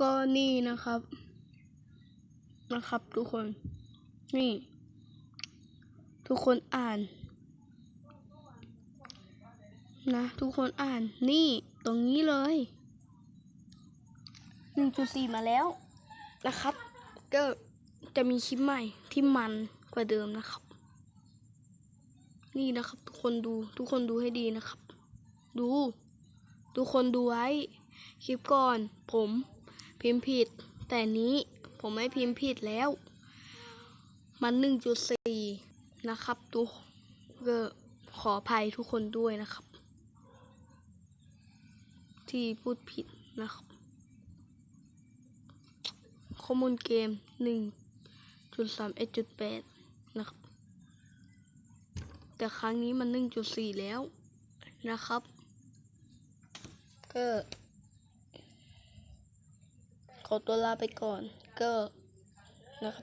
ก็นี่นะครับ นะครับ ทุกคน นี่ ทุกคนอ่าน นะ ทุกคนอ่านนี่ตรงนี้เลยหนึ่งจุดสี่มาแล้วนะครับ ก็จะมีคลิปใหม่ที่มันกว่าเดิมนะครับ นี่นะครับ ทุกคนดูทุกคนดูให้ดีนะครับ ดู ทุกคนดูไว้ คลิปก่อนผม พิมพ์ผิด แต่นี้ผมไม่พิมพ์ผิดแล้ว มันหนึ่งจุดสี่นะครับทุกก็ขออภัยทุกคนด้วยนะครับ ที่พูดผิดนะครับ ข้อมูลเกมหนึ่งจุดสามเอ็ดจุดแปดนะครับ แต่ครั้งนี้มันหนึ่งจุดสี่แล้วนะครับ ก็ ขอตัวลาไปก่อนก็นะครับ